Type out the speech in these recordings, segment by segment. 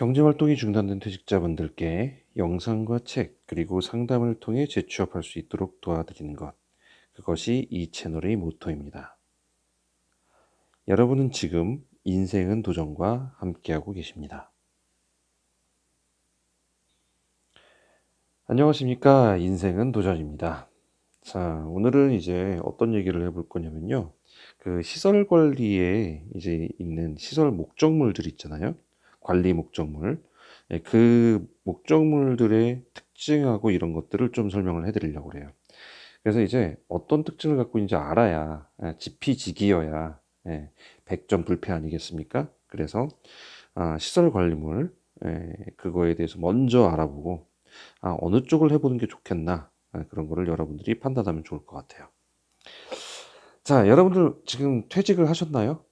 경제활동이 중단된 퇴직자분들께 영상과 책, 그리고 상담을 통해 재취업할 수 있도록 도와드리는 것. 그것이 이 채널의 모토입니다. 여러분은 지금 인생은 도전과 함께하고 계십니다. 안녕하십니까. 인생은 도전입니다. 자, 오늘은 이제 어떤 얘기를 해볼 거냐면요. 그 시설 관리에 이제 있는 시설 목적물들 있잖아요. 관리 목적물. 예, 그 목적물들의 특징하고 이런 것들을 좀 설명을 해드리려고 그래요. 그래서 이제 어떤 특징을 갖고 있는지 알아야 예, 지피지기여야 예, 백전 불패 아니겠습니까? 그래서 아, 시설 관리물 예, 그거에 대해서 먼저 알아보고 아, 어느 쪽을 해보는 게 좋겠나 아, 그런 거를 여러분들이 판단하면 좋을 것 같아요. 자, 여러분들 지금 퇴직을 하셨나요?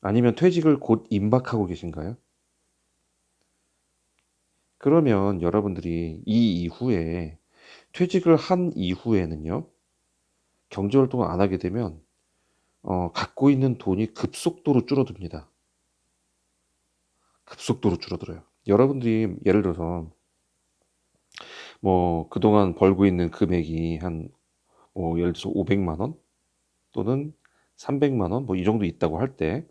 아니면 퇴직을 곧 임박하고 계신가요? 그러면 여러분들이 이 이후에 퇴직을 한 이후에는요, 경제활동을 안 하게 되면 어, 갖고 있는 돈이 급속도로 줄어듭니다. 급속도로 줄어들어요. 여러분들이 예를 들어서 뭐 그동안 벌고 있는 금액이 한 뭐 예를 들어서 500만 원 또는 300만 원 뭐 이 정도 있다고 할 때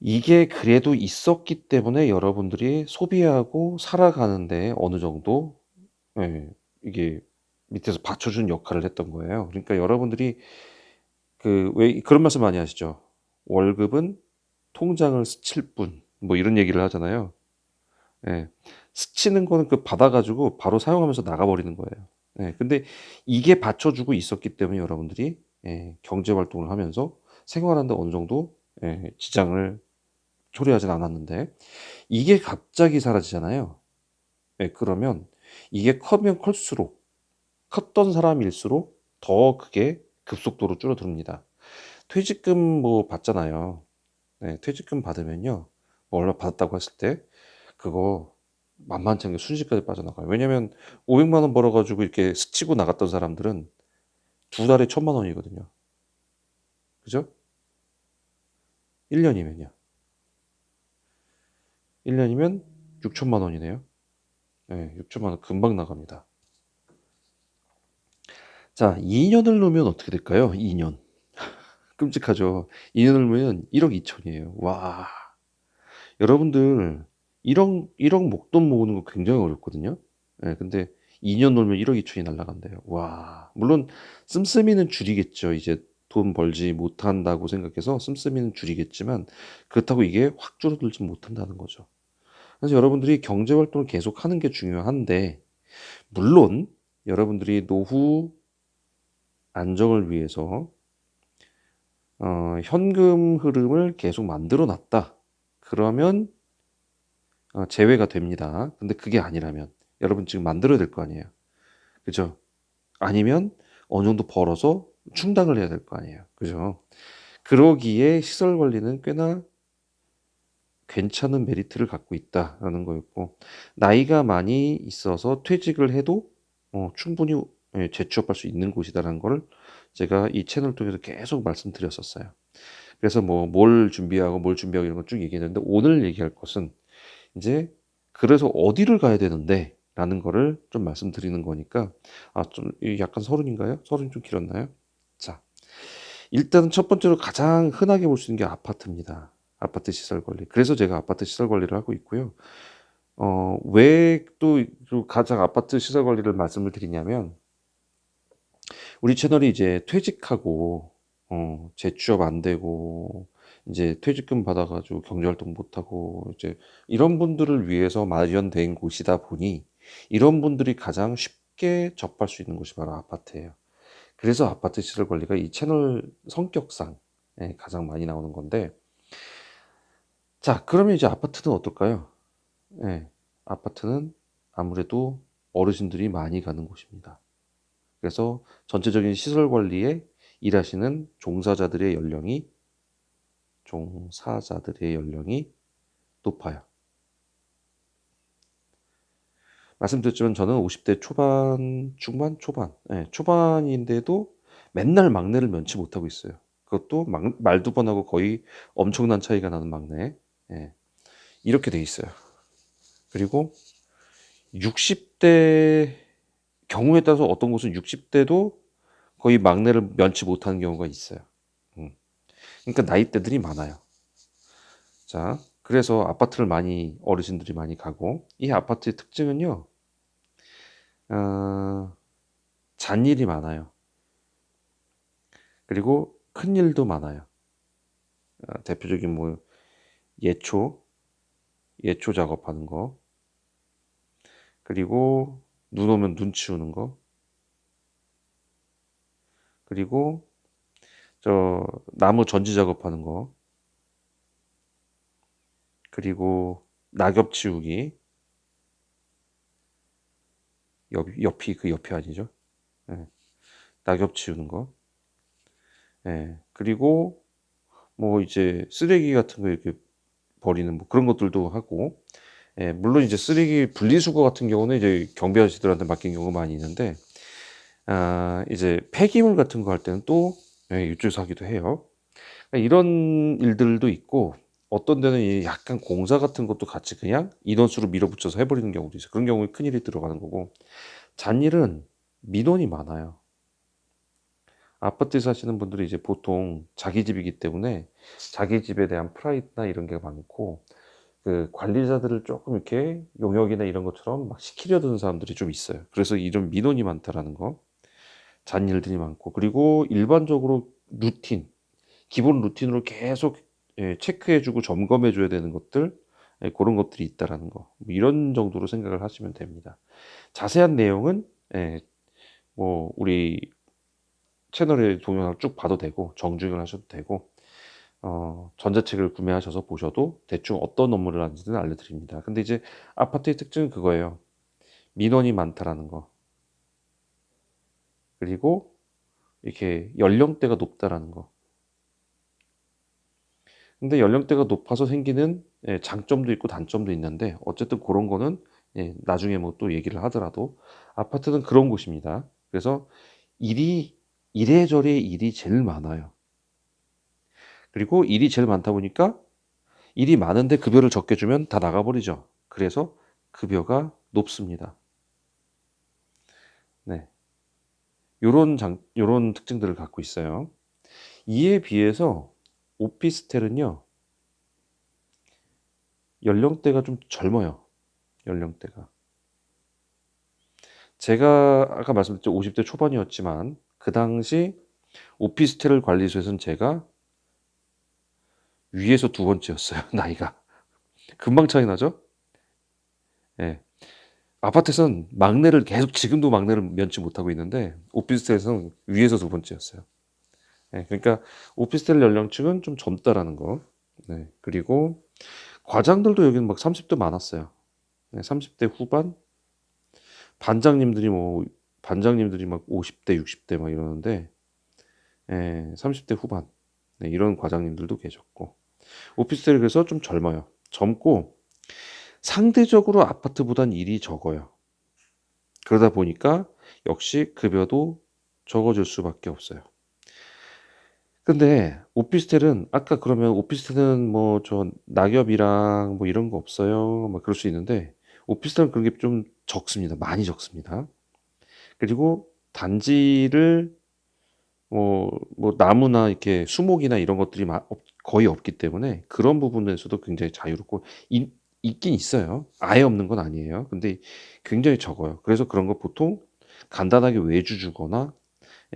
이게 그래도 있었기 때문에 여러분들이 소비하고 살아가는 데 어느 정도 예, 이게 밑에서 받쳐준 역할을 했던 거예요. 그러니까 여러분들이 그 왜 그런 말씀 많이 하시죠. 월급은 통장을 스칠 뿐. 뭐 이런 얘기를 하잖아요. 예. 스치는 거는 그 받아 가지고 바로 사용하면서 나가 버리는 거예요. 예. 근데 이게 받쳐주고 있었기 때문에 여러분들이 예, 경제 활동을 하면서 생활하는 데 어느 정도 예, 지장을 초래하진 않았는데 이게 갑자기 사라지잖아요. 예, 그러면 이게 커면 클수록 컸던 사람일수록 더 그게 급속도로 줄어듭니다. 퇴직금 뭐 받잖아요. 네, 퇴직금 받으면요. 뭐 얼마 받았다고 했을 때 그거 만만치 않게 순식간에 빠져나가요. 왜냐면 500만 원 벌어가지고 이렇게 스치고 나갔던 사람들은 두 달에 천만 원이거든요. 그죠? 1년이면요. 1년이면 6천만 원이네요. 네, 6천만 원 금방 나갑니다. 자, 2년을 놓으면 어떻게 될까요? 2년. 끔찍하죠. 2년을 놓으면 1억 2천이에요. 와. 여러분들 1억 1억 목돈 모으는 거 굉장히 어렵거든요. 예, 근데 2년 놀면 1억 2천이 날라간대요. 와. 물론 씀씀이는 줄이겠죠. 이제 돈 벌지 못한다고 생각해서 씀씀이는 줄이겠지만 그렇다고 이게 확 줄어들지 못한다는 거죠. 그래서 여러분들이 경제 활동을 계속 하는 게 중요한데 물론 여러분들이 노후 안정을 위해서 어, 현금 흐름을 계속 만들어 놨다. 그러면 어, 제외가 됩니다. 근데 그게 아니라면 여러분 지금 만들어야 될 거 아니에요. 그죠? 아니면 어느 정도 벌어서 충당을 해야 될 거 아니에요. 그죠? 그러기에 시설 관리는 꽤나 괜찮은 메리트를 갖고 있다라는 거였고 나이가 많이 있어서 퇴직을 해도 어, 충분히 예, 재취업할 수 있는 곳이다라는 거를 제가 이 채널 통해서 계속 말씀드렸었어요. 그래서 뭐 뭘 준비하고 뭘 준비하고 이런 걸쭉 얘기했는데 오늘 얘기할 것은 이제 그래서 어디를 가야 되는데 라는 거를 좀 말씀드리는 거니까 아 좀 약간 서른인가요? 서른이 좀 길었나요? 자 일단 첫 번째로 가장 흔하게 볼 수 있는 게 아파트입니다. 아파트 시설 관리. 그래서 제가 아파트 시설 관리를 하고 있고요. 어, 왜 또 가장 아파트 시설 관리를 말씀을 드리냐면 우리 채널이 이제 퇴직하고 어, 재취업 안 되고 이제 퇴직금 받아가지고 경제활동 못하고 이제 이런 분들을 위해서 마련된 곳이다 보니 이런 분들이 가장 쉽게 접할 수 있는 곳이 바로 아파트예요. 그래서 아파트 시설 관리가 이 채널 성격상 예, 가장 많이 나오는 건데 자 그러면 이제 아파트는 어떨까요? 예, 아파트는 아무래도 어르신들이 많이 가는 곳입니다. 그래서 전체적인 시설 관리에 일하시는 종사자들의 연령이 종사자들의 연령이 높아요. 말씀드렸지만 저는 50대 초반, 중반, 초반, 네, 초반인데도 맨날 막내를 면치 못하고 있어요. 그것도 막, 말두 번하고 거의 엄청난 차이가 나는 막내. 예. 이렇게 돼 있어요. 그리고 60대 경우에 따라서 어떤 곳은 60대도 거의 막내를 면치 못하는 경우가 있어요. 음. 그러니까 나이대들이 많아요. 자, 그래서 아파트를 많이 어르신들이 많이 가고 이 아파트의 특징은요. 어, 잔일이 많아요. 그리고 큰 일도 많아요. 어, 대표적인 뭐 예초, 예초 작업하는 거, 그리고 눈 오면 눈 치우는 거, 그리고 저 나무 전지 작업하는 거, 그리고 낙엽 치우기, 옆, 옆이 그 옆이 아니죠? 예. 낙엽 치우는 거, 예. 그리고 뭐 이제 쓰레기 같은 거 이렇게 버리는 뭐 그런 것들도 하고, 예, 물론 이제 쓰레기 분리수거 같은 경우는 이제 경비 아저씨들한테 맡긴 경우가 많이 있는데, 아, 이제 폐기물 같은 거 할 때는 또 예, 이쪽에서 하기도 해요. 그러니까 이런 일들도 있고, 어떤 데는 이 약간 공사 같은 것도 같이 그냥 인원수로 밀어붙여서 해버리는 경우도 있어요. 그런 경우에 큰일이 들어가는 거고, 잔일은 민원이 많아요. 아파트에 사시는 분들이 이제 보통 자기 집이기 때문에 자기 집에 대한 프라이드나 이런 게 많고, 그 관리자들을 조금 이렇게 용역이나 이런 것처럼 막 시키려 드는 사람들이 좀 있어요. 그래서 이런 민원이 많다라는 거, 잔일들이 많고, 그리고 일반적으로 루틴, 기본 루틴으로 계속 예, 체크해주고 점검해줘야 되는 것들, 예, 그런 것들이 있다라는 거, 뭐 이런 정도로 생각을 하시면 됩니다. 자세한 내용은 예, 뭐 우리 채널의 동영상을 쭉 봐도 되고 정주행을 하셔도 되고 어, 전자책을 구매하셔서 보셔도 대충 어떤 업무를 하는지는 알려드립니다. 근데 이제 아파트의 특징은 그거예요. 민원이 많다라는 거. 그리고 이렇게 연령대가 높다라는 거. 근데 연령대가 높아서 생기는 예, 장점도 있고 단점도 있는데 어쨌든 그런 거는 예, 나중에 뭐 또 얘기를 하더라도 아파트는 그런 곳입니다. 그래서 일이 이래저래 일이 제일 많아요. 그리고 일이 제일 많다 보니까 일이 많은데 급여를 적게 주면 다 나가버리죠. 그래서 급여가 높습니다. 네. 요런 장, 요런 특징들을 갖고 있어요. 이에 비해서 오피스텔은요, 연령대가 좀 젊어요. 연령대가. 제가 아까 말씀드렸죠. 50대 초반이었지만, 그 당시 오피스텔 관리소에서는 제가 위에서 두 번째였어요. 나이가. 금방 차이 나죠? 예. 아파트에서는 막내를 계속 지금도 막내를 면치 못하고 있는데 오피스텔에서는 위에서 두 번째였어요. 예, 그러니까 오피스텔 연령층은 좀 젊다라는 거. 네, 그리고 과장들도 여기는 막 30대 많았어요. 네, 30대 후반 반장님들이 뭐 반장님들이 막 50대 60대 막 이러는데 예, 30대 후반 네, 이런 과장님들도 계셨고 오피스텔이 그래서 좀 젊어요. 젊고 상대적으로 아파트보단 일이 적어요. 그러다 보니까 역시 급여도 적어질 수밖에 없어요. 근데 오피스텔은 아까 그러면 오피스텔은 뭐 저 낙엽이랑 뭐 이런 거 없어요. 막 그럴 수 있는데 오피스텔은 그런 게 좀 적습니다. 많이 적습니다. 그리고 단지를 뭐, 뭐 나무나 이렇게 수목이나 이런 것들이 마- 없- 거의 없기 때문에 그런 부분에서도 굉장히 자유롭고 이- 있긴 있어요. 아예 없는 건 아니에요. 근데 굉장히 적어요. 그래서 그런 거 보통 간단하게 외주 주거나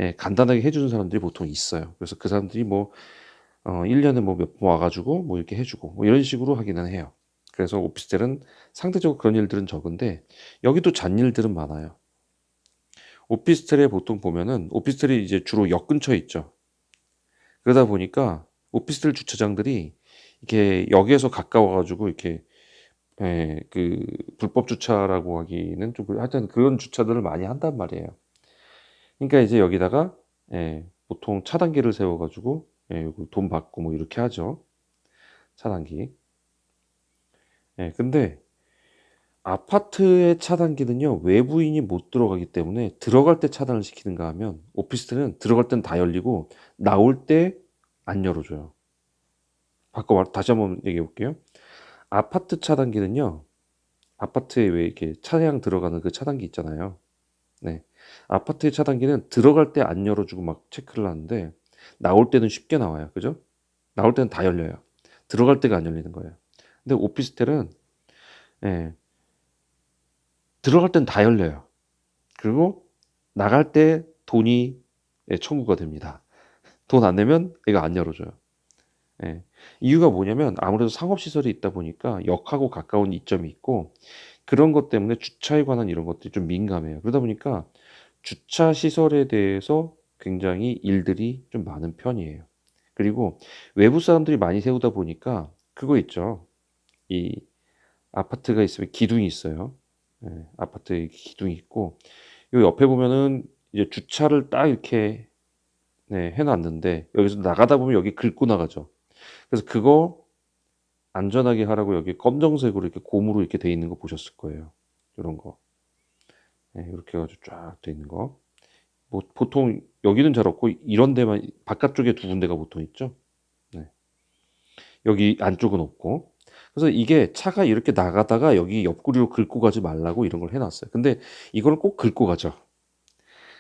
예, 간단하게 해주는 사람들이 보통 있어요. 그래서 그 사람들이 뭐 어, 1년에 뭐 몇 번 와가지고 뭐 이렇게 해주고 뭐 이런 식으로 하기는 해요. 그래서 오피스텔은 상대적으로 그런 일들은 적은데 여기도 잔일들은 많아요. 오피스텔에 보통 보면은 오피스텔이 이제 주로 역 근처에 있죠. 그러다 보니까 오피스텔 주차장들이 이렇게 역에서 가까워가지고 이렇게 예, 그 불법 주차라고 하기는 좀 그- 하여튼 그런 주차들을 많이 한단 말이에요. 그러니까 이제 여기다가 예, 보통 차단기를 세워가지고 예, 돈 받고 뭐 이렇게 하죠. 차단기. 예, 근데 아파트의 차단기는요, 외부인이 못 들어가기 때문에 들어갈 때 차단을 시키는가 하면 오피스텔은 들어갈 땐 다 열리고 나올 때 안 열어줘요. 바꿔 말- 다시 한번 얘기해 볼게요. 아파트 차단기는요. 아파트에 왜 이렇게 차량 들어가는 그 차단기 있잖아요. 네. 아파트의 차단기는 들어갈 때 안 열어주고 막 체크를 하는데 나올 때는 쉽게 나와요. 그죠? 나올 때는 다 열려요. 들어갈 때가 안 열리는 거예요. 근데 오피스텔은 예, 들어갈 땐 다 열려요. 그리고 나갈 때 돈이 예, 청구가 됩니다. 돈 안 내면 얘가 안 열어줘요. 예. 이유가 뭐냐면 아무래도 상업시설이 있다 보니까 역하고 가까운 이점이 있고 그런 것 때문에 주차에 관한 이런 것들이 좀 민감해요. 그러다 보니까 주차 시설에 대해서 굉장히 일들이 좀 많은 편이에요. 그리고 외부 사람들이 많이 세우다 보니까 그거 있죠. 이 아파트가 있으면 기둥이 있어요. 예, 아파트에 기둥이 있고 요 옆에 보면은 이제 주차를 딱 이렇게 네, 해놨는데 여기서 나가다 보면 여기 긁고 나가죠. 그래서 그거 안전하게 하라고 여기 검정색으로 이렇게 고무로 이렇게 돼 있는 거 보셨을 거예요. 이런 거. 네, 이렇게 해가지고 쫙 돼 있는 거. 뭐 보통 여기는 잘 없고 이런 데만 바깥쪽에 두 군데가 보통 있죠. 네. 여기 안쪽은 없고. 그래서 이게 차가 이렇게 나가다가 여기 옆구리로 긁고 가지 말라고 이런 걸 해놨어요. 근데 이걸 꼭 긁고 가죠.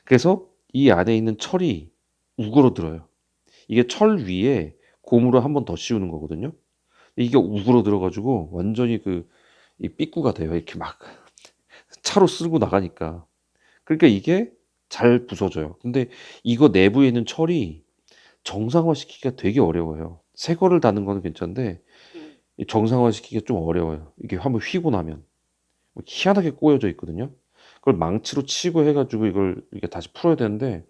그래서 이 안에 있는 철이 우그러들어요. 이게 철 위에 고무를 한번 더 씌우는 거거든요. 이게 우그러들어가지고 완전히 그 이 삐꾸가 돼요. 이렇게 막 차로 쓸고 나가니까. 그러니까 이게 잘 부서져요. 근데 이거 내부에 있는 철이 정상화 시키기가 되게 어려워요. 새 거를 다는 거는 괜찮은데 이 정상화 시키기가 좀 어려워요. 이게 한번 휘고 나면 뭐 희한하게 꼬여져 있거든요. 그걸 망치로 치고 해가지고 이걸 이렇게 다시 풀어야 되는데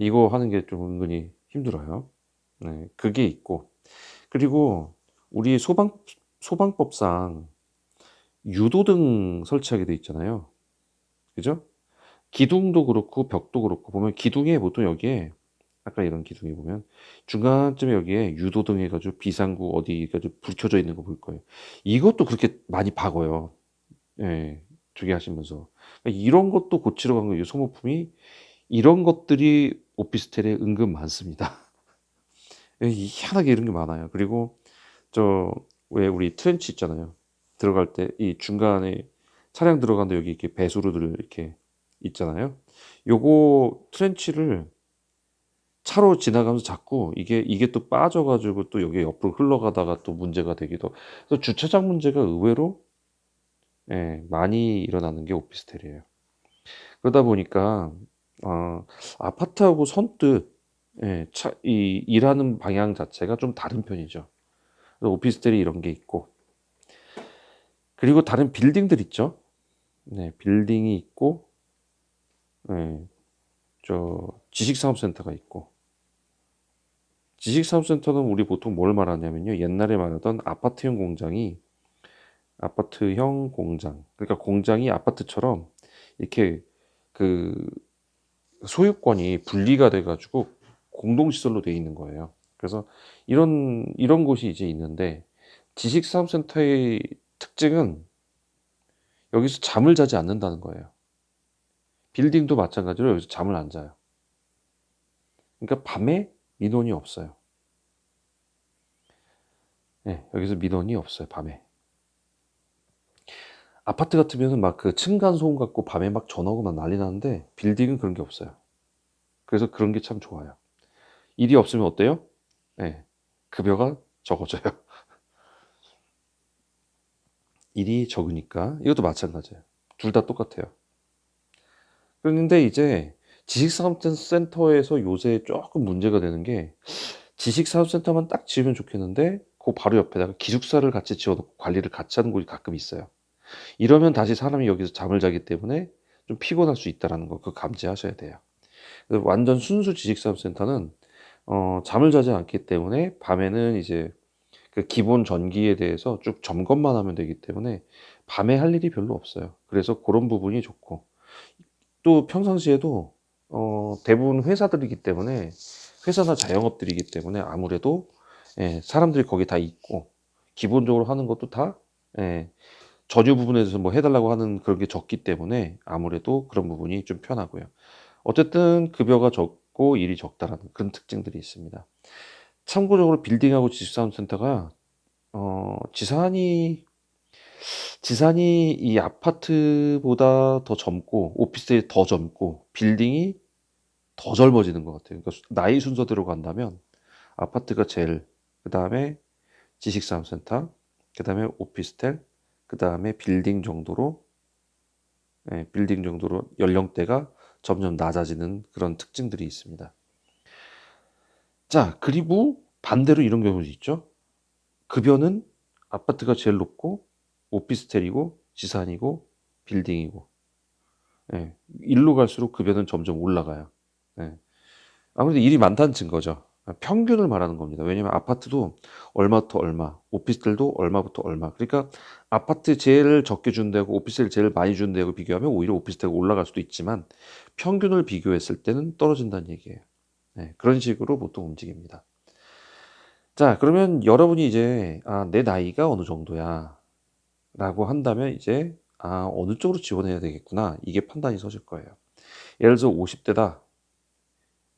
이거 하는 게 좀 은근히 힘들어요. 네, 그게 있고 그리고 우리 소방 소방법상 유도등 설치하게 돼 있잖아요. 그죠? 기둥도 그렇고 벽도 그렇고 보면 기둥에 보통 여기에 아까 이런 기둥에 보면 중간쯤에 여기에 유도등 해가지고 비상구 어디 가지고 불 켜져 있는 거 볼 거예요. 이것도 그렇게 많이 박어요. 예, 두개 하시면서 그러니까 이런 것도 고치러 간 거예요. 소모품이 이런 것들이 오피스텔에 은근 많습니다. 예, 희한하게 이런 게 많아요. 그리고 저 왜 우리 트렌치 있잖아요. 들어갈 때 이 중간에 차량 들어가는데 여기 이렇게 배수로들 이렇게 있잖아요. 요거 트렌치를 차로 지나가면서 자꾸 이게 이게 또 빠져가지고 또 여기 옆으로 흘러가다가 또 문제가 되기도. 그래서 주차장 문제가 의외로 예, 많이 일어나는 게 오피스텔이에요. 그러다 보니까 어, 아파트하고 선뜻 예, 차, 이 일하는 방향 자체가 좀 다른 편이죠. 오피스텔이 이런 게 있고 그리고 다른 빌딩들 있죠. 네, 빌딩이 있고 네, 저 지식산업센터가 있고 지식산업센터는 우리 보통 뭘 말하냐면요. 옛날에 말하던 아파트형 공장이 아파트형 공장. 그러니까 공장이 아파트처럼 이렇게 그 소유권이 분리가 돼가지고 공동시설로 돼 있는 거예요. 그래서 이런 이런 곳이 이제 있는데 지식사업센터의 특징은 여기서 잠을 자지 않는다는 거예요. 빌딩도 마찬가지로 여기서 잠을 안 자요. 그러니까 밤에 민원이 없어요. 네, 여기서 민원이 없어요, 밤에. 아파트 같으면 막 그 층간 소음 갖고 밤에 막 전화 오고 막 난리 나는데 빌딩은 그런 게 없어요. 그래서 그런 게 참 좋아요. 일이 없으면 어때요? 네, 급여가 적어져요. 일이 적으니까 이것도 마찬가지예요. 둘 다 똑같아요. 그런데 이제 지식산업센터에서 요새 조금 문제가 되는 게 지식산업센터만 딱 지으면 좋겠는데 그 바로 옆에다가 기숙사를 같이 지어놓고 관리를 같이 하는 곳이 가끔 있어요. 이러면 다시 사람이 여기서 잠을 자기 때문에 좀 피곤할 수 있다는 거 그거 감지하셔야 돼요. 완전 순수 지식산업센터는 어, 잠을 자지 않기 때문에 밤에는 이제 그 기본 전기에 대해서 쭉 점검만 하면 되기 때문에 밤에 할 일이 별로 없어요. 그래서 그런 부분이 좋고 또 평상시에도 어, 대부분 회사들이기 때문에 회사나 자영업들이기 때문에 아무래도 예, 사람들이 거기 다 있고 기본적으로 하는 것도 다 예, 전유 부분에 대해서 뭐 해달라고 하는 그런 게 적기 때문에 아무래도 그런 부분이 좀 편하고요. 어쨌든 급여가 적고 일이 적다라는 그런 특징들이 있습니다. 참고적으로 빌딩하고 지식산업센터가 어, 지산이 지산이 이 아파트보다 더 젊고 오피스텔이 더 젊고 빌딩이 더 젊어지는 것 같아요. 그러니까 수- 나이 순서대로 간다면 아파트가 제일 그 다음에 지식산업센터 그 다음에 오피스텔 그 다음에 빌딩 정도로 예, 빌딩 정도로 연령대가 점점 낮아지는 그런 특징들이 있습니다. 자 그리고 반대로 이런 경우도 있죠. 급여는 아파트가 제일 높고 오피스텔이고 지산이고 빌딩이고 예, 일로 갈수록 급여는 점점 올라가요. 예. 아무래도 일이 많다는 증거죠. 평균을 말하는 겁니다. 왜냐면 아파트도 얼마부터 얼마, 오피스텔도 얼마부터 얼마. 그러니까 아파트 제일 적게 준다고 오피스텔 제일 많이 준다고 비교하면 오히려 오피스텔가 올라갈 수도 있지만 평균을 비교했을 때는 떨어진다는 얘기예요. 네, 그런 식으로 보통 움직입니다. 자, 그러면 여러분이 이제 아, 내 나이가 어느 정도야 라고 한다면 이제 아, 어느 쪽으로 지원해야 되겠구나. 이게 판단이 서질 거예요. 예를 들어서 50대다,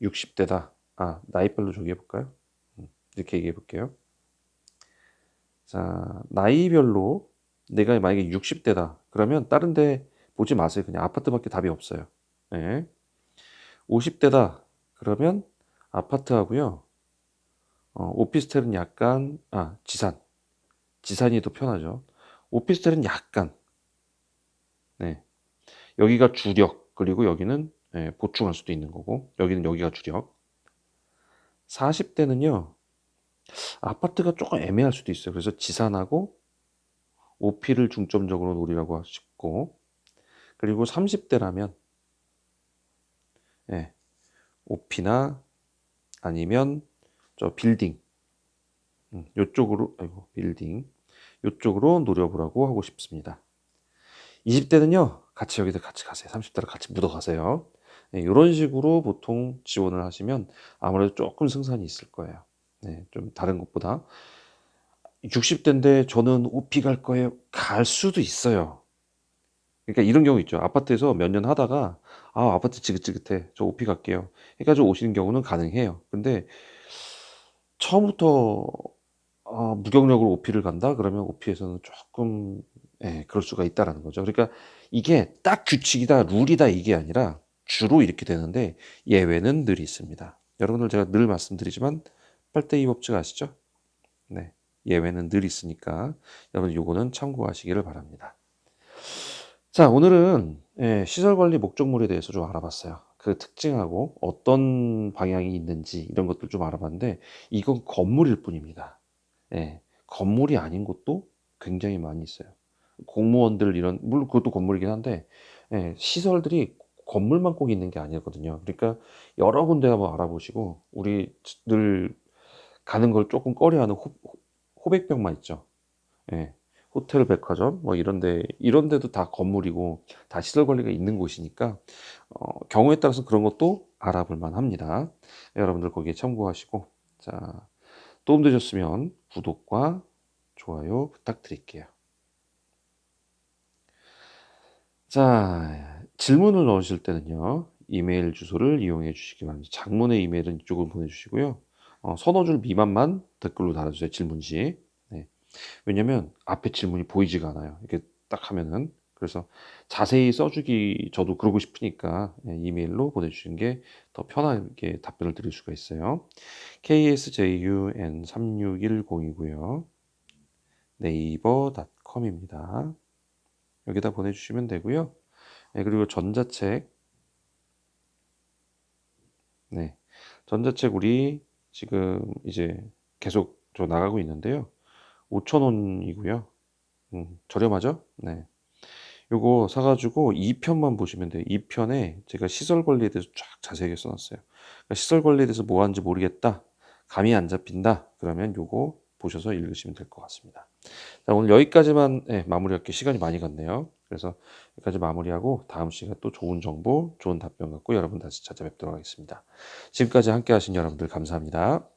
60대다. 아, 나이별로 저기 해 볼까요? 음, 이렇게 얘기해 볼게요. 자, 나이별로 내가 만약에 60대다. 그러면 다른 데 보지 마세요. 그냥 아파트밖에 답이 없어요. 네. 50대다. 그러면 아파트하고요. 어, 오피스텔은 약간, 아, 지산. 지산이 더 편하죠. 오피스텔은 약간, 네. 여기가 주력, 그리고 여기는 예, 보충할 수도 있는 거고, 여기는 여기가 주력. 40대는요, 아파트가 조금 애매할 수도 있어요. 그래서 지산하고 오피를 중점적으로 노리라고 싶고, 그리고 30대라면, 예, 오피나 아니면 저 빌딩, 음, 요쪽으로, 아이고, 빌딩, 요쪽으로 노려보라고 하고 싶습니다. 20대는요, 같이 여기다 같이 가세요. 30대로 같이 묻어 가세요. 네, 이런 식으로 보통 지원을 하시면 아무래도 조금 승산이 있을 거예요. 네, 좀 다른 것보다. 60대인데 저는 오피 갈 거예요. 갈 수도 있어요. 그러니까 이런 경우 있죠. 아파트에서 몇 년 하다가 아, 아파트 지긋지긋해. 저 오피 갈게요. 해가지고 오시는 경우는 가능해요. 근데 처음부터 아, 무경력으로 오피를 간다? 그러면 오피에서는 조금 예, 그럴 수가 있다라는 거죠. 그러니까 이게 딱 규칙이다, 룰이다 이게 아니라 주로 이렇게 되는데 예외는 늘 있습니다. 여러분들 제가 늘 말씀드리지만 빨대이 법칙 아시죠? 네. 예외는 늘 있으니까 여러분 요거는 참고하시기를 바랍니다. 자, 오늘은 예, 시설 관리 목적물에 대해서 좀 알아봤어요. 그 특징하고 어떤 방향이 있는지 이런 것들 좀 알아봤는데 이건 건물일 뿐입니다. 예, 건물이 아닌 곳도 굉장히 많이 있어요. 공무원들 이런 물론 그것도 건물이긴 한데 예, 시설들이 건물만 꼭 있는 게 아니거든요. 그러니까 여러 군데 한번 알아보시고 우리 늘 가는 걸 조금 꺼려하는 호, 호백병만 있죠. 예, 호텔, 백화점 뭐 이런데 이런 데도 다 건물이고 다 시설 관리가 있는 곳이니까 어, 경우에 따라서 그런 것도 알아볼 만합니다. 여러분들 거기에 참고하시고 자 도움 되셨으면 구독과 좋아요 부탁드릴게요. 자, 질문을 넣으실 때는요, 이메일 주소를 이용해 주시기 바랍니다. 장문의 이메일은 이쪽으로 보내주시고요. 어, 서너 줄 미만만 댓글로 달아주세요. 질문지. 네. 왜냐면 앞에 질문이 보이지가 않아요. 이렇게 딱 하면은. 그래서 자세히 써주기 저도 그러고 싶으니까 예, 이메일로 보내주시는 게 더 편하게 답변을 드릴 수가 있어요. ksjun36102고요. 네이버닷컴입니다. 여기다 보내주시면 되고요. 네, 그리고 전자책. 네. 전자책 우리 지금 이제 계속 저 나가고 있는데요. 5,000원이고요. 음, 저렴하죠? 네. 요거 사가지고 2편만 보시면 돼요. 2편에 제가 시설 관리에 대해서 쫙 자세하게 써놨어요. 그러니까 시설 관리에 대해서 뭐 하는지 모르겠다. 감이 안 잡힌다. 그러면 요거 보셔서 읽으시면 될 것 같습니다. 자, 오늘 여기까지만 네, 마무리할게 시간이 많이 갔네요. 그래서 여기까지 마무리하고 다음 시간 또 좋은 정보, 좋은 답변 갖고 여러분 다시 찾아뵙도록 하겠습니다. 지금까지 함께 하신 여러분들 감사합니다.